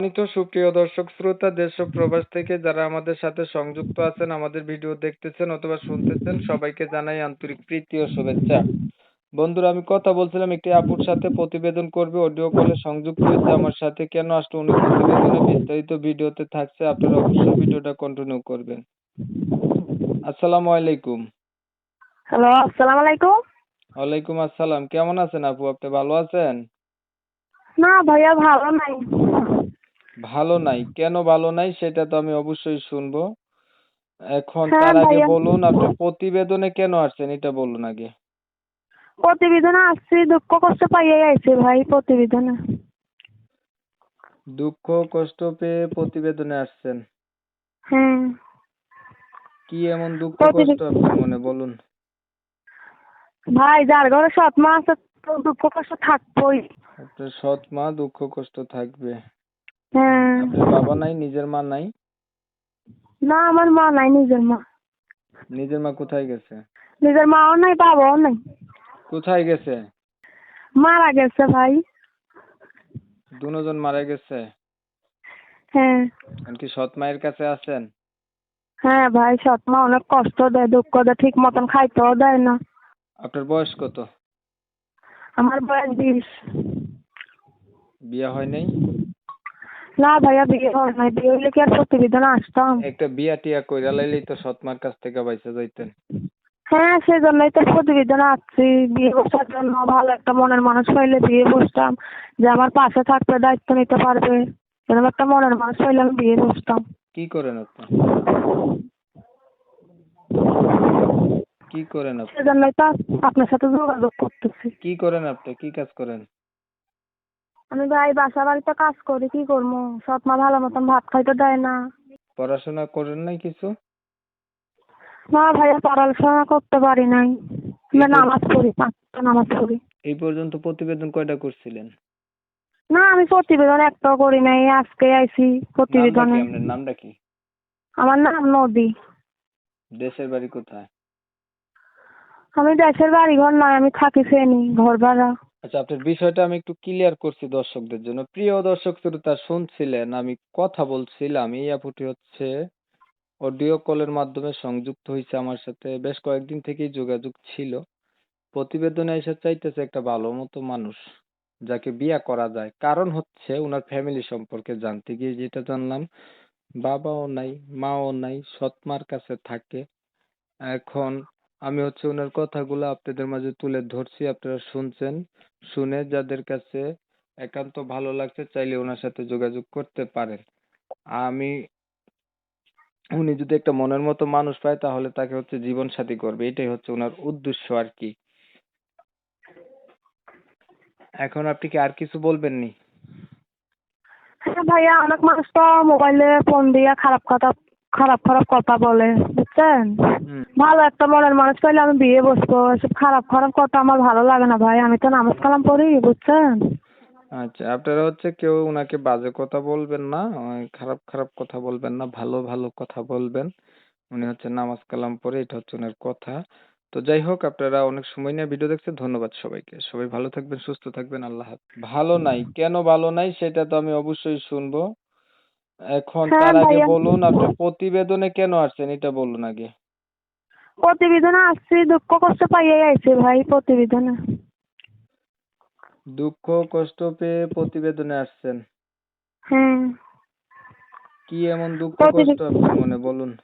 সম্মানিত সুপ্রিয় দর্শক শ্রোতা দেশ ও প্রবাস থেকে যারা আমাদের সাথে সংযুক্ত আছেন আমাদের ভিডিও দেখতেছেন অথবা শুনতেছেন সবাইকে জানাই আন্তরিক প্রীতি ও শুভেচ্ছা। বন্ধুরা আমি কথা বলছিলাম একটি আপুর সাথে প্রতিবেদন করবে অডিও কলে সংযুক্ত হয়েছে। আমার সাথে কেন আসলো উনি প্রতিবেদনে বিস্তারিত ভিডিওতে থাকছে আপনারা অবশ্যই ভিডিওটা কন্টিনিউ করবেন। আসসালামু আলাইকুম। হ্যালো আসসালামু আলাইকুম। ওয়ালাইকুম আসসালাম। কেমন আছেন আপু? আপনি ভালো আছেন? না ভাইয়া ভালো নাই। ভালো নাই। কেন ভালো নাই সেটা তো আমি অবশ্যই শুনব। এখন হ্যাঁ, তার আগে বলুন আপনি প্রতিবেদনে কেন আসছেন? এটা বলুন আগে। প্রতিবেদনে আসছি দুঃখ কষ্ট পাইয়ে আইছি ভাই প্রতিবেদনে। দুঃখ কষ্ট পেয়ে প্রতিবেদনে আসছেন? হ্যাঁ। কি এমন দুঃখ কষ্ট আপনার মনে? বলুন। ভাই যার ঘরে সৎ মা আছে তো দুঃখ কষ্ট থাকবই। আপনার সৎ মা দুঃখ কষ্ট থাকবে। হ্যাঁ। বাবা নাই নিজের মা নাই? না আমার মা নাই নিজের মা। নিজের মা কোথায় গেছে? নিজের মাও নাই বাবাও নাই। কোথায় গেছে? মারা গেছে ভাই। দুজন মারা গেছে? হ্যাঁ। কি সৎ মায়ের কাছে আছেন? হ্যাঁ ভাই সৎ মা অনেক কষ্ট দেয় দুঃখ দেয় ঠিক মতন খাইতেও দেয় না। আপনার বয়স কত? আমার বয়স বিশ। বিয়ে হয় নাই? না ভাইয়া বিয়ে হয় নাই। বিয়ে হইলে কি আর প্রতিবেদনে আসতাম? একটা বিয়া টিয়া কইরা লাইলেই তো সৎ মার কাছ থেকে বাইসা যাইতেন। হ্যাঁ সেজন্যই তো প্রতিবেদনে আসছি। বিয়ে বসার জন্য ভালো একটা মনের মানুষ পাইলে বিয়ে বসতাম। যে আমার পাশে থাকবে দায়িত্ব নিতে পারবে। এরকম একটা মনের মানুষ পাইলে আমি বিয়ে বসতাম। কি করেন আপনি? কি করেন আপনি? সেজন্যই তো আপনার সাথে যোগাযোগ করতেছি। কি করেন আপনি? কি কাজ করেন? আমি ভাই বাসা বাড়িতে কাজ করি কি করব? সব মা ভালো মতন ভাত খাইতে দেয় না। পড়াশোনা করেন নাই কিছু? না ভাইয়া পড়াশোনা করতে পারি নাই। নামাজ পড়ি পাঁচটা নামাজ পড়ি। এই পর্যন্ত প্রতিবেদন কয়টা করছিলেন? না আমি প্রতিবেদন একটাও করি নাই আজকে আইছি প্রতিবেদনে। আপনার নামটা কি? আমার নাম নদী। দেশের বাড়ি কোথায়? আমি দেশের বাড়ি ঘর নয় আমি থাকি ফেনি ঘর ভাড়া আচ্ছা আপনার বিষয়টা আমি একটু ক্লিয়ার করছি দর্শকদের জন্য। প্রিয় দর্শক শ্রোতা, শুনছিলেন, আমি কথা বলছিলাম। এই আপুটি হচ্ছে অডিও কলের মাধ্যমে সংযুক্ত হয়েছে আমার সাথে। বেশ কয়েকদিন থেকেই যোগাযোগ ছিল। প্রতিবেদনে এসে চাইতেছে একটা ভালো মতো মানুষ যাকে বিয়া করা যায়। কারণ হচ্ছে ওনার ফ্যামিলি সম্পর্কে জানতে গিয়ে যেটা জানলাম, বাবাও নাই, মাও নাই সৎ মার কাছে থাকে। এখন আমি হচ্ছে ওনার কথাগুলো আপনাদের মাঝে তুলে ধরছি, আপনারা শুনছেন, শুনে যাদের কাছে একান্ত ভালো লাগছে চাইলে ওনার সাথে যোগাযোগ করতে পারেন। আমি, উনি যদি একটা মনের মতো মানুষ পায় তাহলে তাকে হচ্ছে জীবন সাথী করবে, এটাই হচ্ছে ওনার উদ্দেশ্য আর কি। এখন আপনি কি আর কিছু বলবেন নি হ্যাঁ ভাইয়া, অনেক মানুষ তো মোবাইলে ফোন দিয়ে খারাপ কথা খারাপ খারাপ কথা বলে বুঝছেন? ভালো একটা মনের মানুষ পাইলে আমি বিয়ে বসবো এসব খারাপ খারাপ কথা আমার ভালো লাগে না ভাই আমি তো নামাজ কালাম পড়ি বুঝছেন? আচ্ছা আপনারা হচ্ছে কেউ ওনাকে বাজে কথা বলবেন না খারাপ খারাপ কথা বলবেন না ভালো ভালো কথা বলবেন। উনি হচ্ছে নামাজ কালাম পড়ে এটা হচ্ছে ওনার কথা। তো যাই হোক আপনারা অনেক সময় নিয়ে ভিডিও দেখছেন ধন্যবাদ সবাইকে। সবাই ভালো থাকবেন সুস্থ থাকবেন আল্লাহ ভালো নাই কেন ভালো নাই সেটা তো আমি অবশ্যই শুনব। এখন হ্যাঁ, তার আগে বলুন আপনি প্রতিবেদনে কেন আসছেন? এটা বলুন আগে। প্রতিবেদনে আসছি দুঃখ কষ্ট পাইয়ে আইছি ভাই প্রতিবেদনে। দুঃখ কষ্ট পেয়ে প্রতিবেদনে আসছেন? হ্যাঁ। কি এমন দুঃখ কষ্ট আপনার মনে? বলুন।